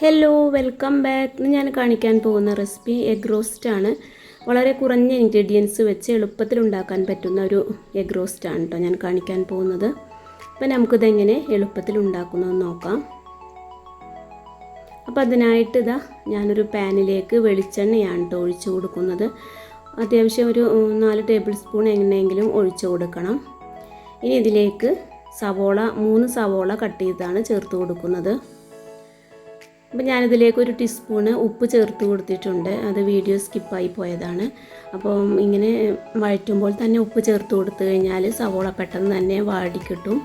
Hello welcome back ഇന്ന് ഞാൻ കാണിക്കാൻ പോകുന്ന റെസിപ്പി എഗ് റോസ്റ്റ് ആണ്. വളരെ കുറഞ്ഞ ഇൻഗ്രീഡിയൻസ് വെച്ച് എളുപ്പത്തിൽ ഉണ്ടാക്കാൻ പറ്റുന്ന ഒരു എഗ് റോസ്റ്റ് ആണ് കേട്ടോ ഞാൻ കാണിക്കാൻ പോകുന്നത്. അപ്പോൾ നമുക്കിതെങ്ങനെ എളുപ്പത്തിൽ ഉണ്ടാക്കുന്നതെന്ന് നോക്കാം. അപ്പം അതിനായിട്ട് ഇതാ ഞാനൊരു പാനിലേക്ക് വെളിച്ചെണ്ണയാണ് കേട്ടോ ഒഴിച്ചു കൊടുക്കുന്നത്. അത്യാവശ്യം ഒരു നാല് ടേബിൾ സ്പൂൺ എങ്ങനെയെങ്കിലും ഒഴിച്ചു കൊടുക്കണം. ഇനി ഇതിലേക്ക് സവോള മൂന്ന് സവോള കട്ട് ചെയ്താണ് ചേർത്ത് കൊടുക്കുന്നത്. അപ്പം ഞാനിതിലേക്ക് ഒരു ടീസ്പൂണ് ഉപ്പ് ചേർത്ത് കൊടുത്തിട്ടുണ്ട്. അത് വീഡിയോ സ്കിപ്പായി പോയതാണ്. അപ്പോൾ ഇങ്ങനെ വഴറ്റുമ്പോൾ തന്നെ ഉപ്പ് ചേർത്ത് കൊടുത്തു കഴിഞ്ഞാൽ സവോള പെട്ടെന്ന് തന്നെ വാടിക്കിട്ടും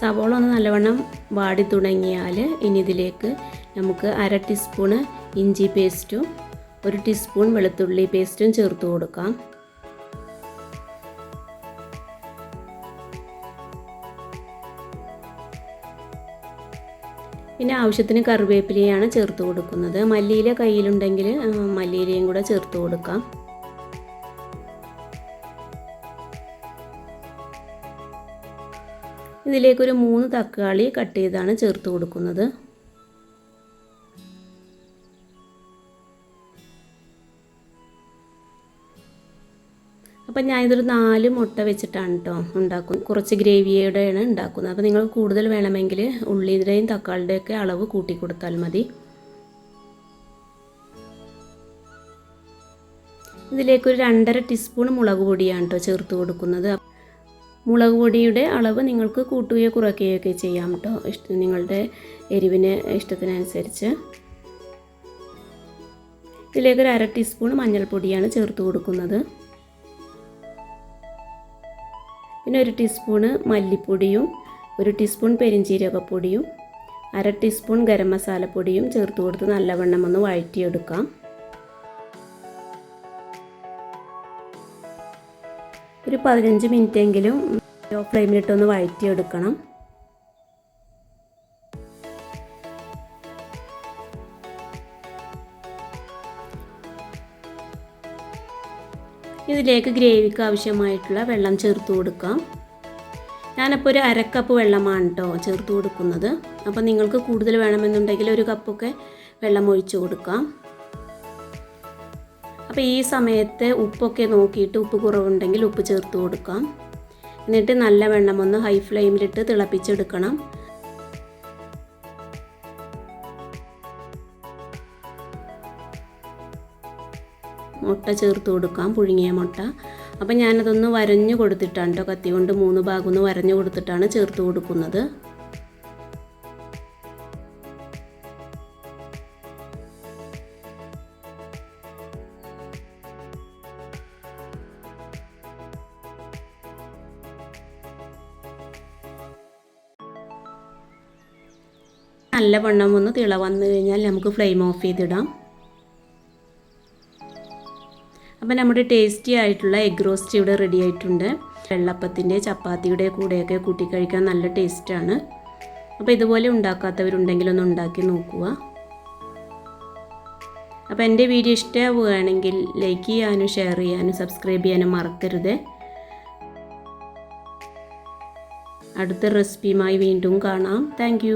സവോള ഒന്ന് നല്ലവണ്ണം വാടി തുടങ്ങിയാൽ ഇനി ഇതിലേക്ക് നമുക്ക് അര ടീസ്പൂണ് ഇഞ്ചി പേസ്റ്റും ഒരു ടീസ്പൂൺ വെളുത്തുള്ളി പേസ്റ്റും ചേർത്ത് കൊടുക്കാം. പിന്നെ ആവശ്യത്തിന് കറിവേപ്പിലയാണ് ചേർത്ത് കൊടുക്കുന്നത്. മല്ലിയില കയ്യിലുണ്ടെങ്കിൽ മല്ലിയിലയും കൂടെ ചേർത്ത് കൊടുക്കാം. ഇതിലേക്കൊരു മൂന്ന് തക്കാളി കട്ട് ചെയ്താണ് ചേർത്ത് കൊടുക്കുന്നത്. അപ്പം ഞാനിതൊരു നാല് മുട്ട വെച്ചിട്ടാണ് കേട്ടോ ഉണ്ടാക്കുന്നത്. കുറച്ച് ഗ്രേവിയോടെയാണ് ഉണ്ടാക്കുന്നത്. അപ്പോൾ നിങ്ങൾ കൂടുതൽ വേണമെങ്കിൽ ഉള്ളിയുടെയും തക്കാളിയുടെയൊക്കെ അളവ് കൂട്ടി കൊടുത്താൽ മതി. ഇതിലേക്കൊരു രണ്ടര ടീസ്പൂൺ മുളക് പൊടിയാണ് കേട്ടോ ചേർത്ത് കൊടുക്കുന്നത്. മുളക് പൊടിയുടെ അളവ് നിങ്ങൾക്ക് കൂട്ടുകയോ കുറയ്ക്കുകയോ ഒക്കെ ചെയ്യാം കേട്ടോ ഇഷ്ട നിങ്ങളുടെ എരിവിന് ഇഷ്ടത്തിനനുസരിച്ച്. ഇതിലേക്കൊരു അര ടീസ്പൂൺ മഞ്ഞൾപ്പൊടിയാണ് ചേർത്ത് കൊടുക്കുന്നത്. പിന്നെ ഒരു ടീസ്പൂണ് മല്ലിപ്പൊടിയും ഒരു ടീസ്പൂൺ പെരിഞ്ചീരകപ്പൊടിയും അര ടീസ്പൂൺ ഗരം മസാലപ്പൊടിയും ചേർത്ത് കൊടുത്ത് നല്ലവണ്ണം ഒന്ന് വഴറ്റിയെടുക്കാം. ഒരു പതിനഞ്ച് മിനിറ്റെങ്കിലും ലോ ഫ്ലെയിമിലിട്ടൊന്ന് വഴറ്റിയെടുക്കണം. ഇതിലേക്ക് ഗ്രേവിക്ക് ആവശ്യമായിട്ടുള്ള വെള്ളം ചേർത്ത് കൊടുക്കാം. ഞാനപ്പോൾ ഒരു അരക്കപ്പ് വെള്ളമാണ് കേട്ടോ ചേർത്ത് കൊടുക്കുന്നത്. അപ്പോൾ നിങ്ങൾക്ക് കൂടുതൽ വേണമെന്നുണ്ടെങ്കിൽ ഒരു കപ്പൊക്കെ വെള്ളം ഒഴിച്ചു കൊടുക്കാം. അപ്പോൾ ഈ സമയത്ത് ഉപ്പൊക്കെ നോക്കിയിട്ട് ഉപ്പ് കുറവുണ്ടെങ്കിൽ ഉപ്പ് ചേർത്ത് കൊടുക്കാം. എന്നിട്ട് നല്ല വെള്ളം ഒന്ന് ഹൈ ഫ്ലെയിമിലിട്ട് തിളപ്പിച്ചെടുക്കണം. മുട്ട ചേർത്ത് കൊടുക്കാം പുഴുങ്ങിയ മുട്ട. അപ്പം ഞാനതൊന്ന് വരഞ്ഞു കൊടുത്തിട്ടാണ് കേട്ടോ കത്തി കൊണ്ട് മൂന്ന് ഭാഗം ഒന്ന് വരഞ്ഞു കൊടുത്തിട്ടാണ് ചേർത്ത് കൊടുക്കുന്നത്. നല്ല വണ്ണം ഒന്ന് തിള വന്നു കഴിഞ്ഞാൽ നമുക്ക് ഫ്ലെയിം ഓഫ് ചെയ്തിടാം. അപ്പോൾ നമ്മുടെ ടേസ്റ്റി ആയിട്ടുള്ള എഗ് റോസ്റ്റ് ഇവിടെ റെഡി ആയിട്ടുണ്ട്. വെള്ളപ്പത്തിന്റെ ചപ്പാത്തിയുടെ കൂടെയൊക്കെ കൂട്ടി കഴിക്കാൻ നല്ല ടേസ്റ്റാണ് അപ്പോൾ ഇതുപോലെ ഉണ്ടാക്കാത്തവരുണ്ടെങ്കിൽ ഒന്ന് ഉണ്ടാക്കി നോക്കുക. അപ്പോൾ എന്റെ വീഡിയോ ഇഷ്ടമാവുകയാണെങ്കിൽ ലൈക്ക് ചെയ്യാനും ഷെയർ ചെയ്യാനും സബ്സ്ക്രൈബ് ചെയ്യാനും മറക്കരുത്. അടുത്ത റെസിപ്പിയുമായി വീണ്ടും കാണാം. താങ്ക്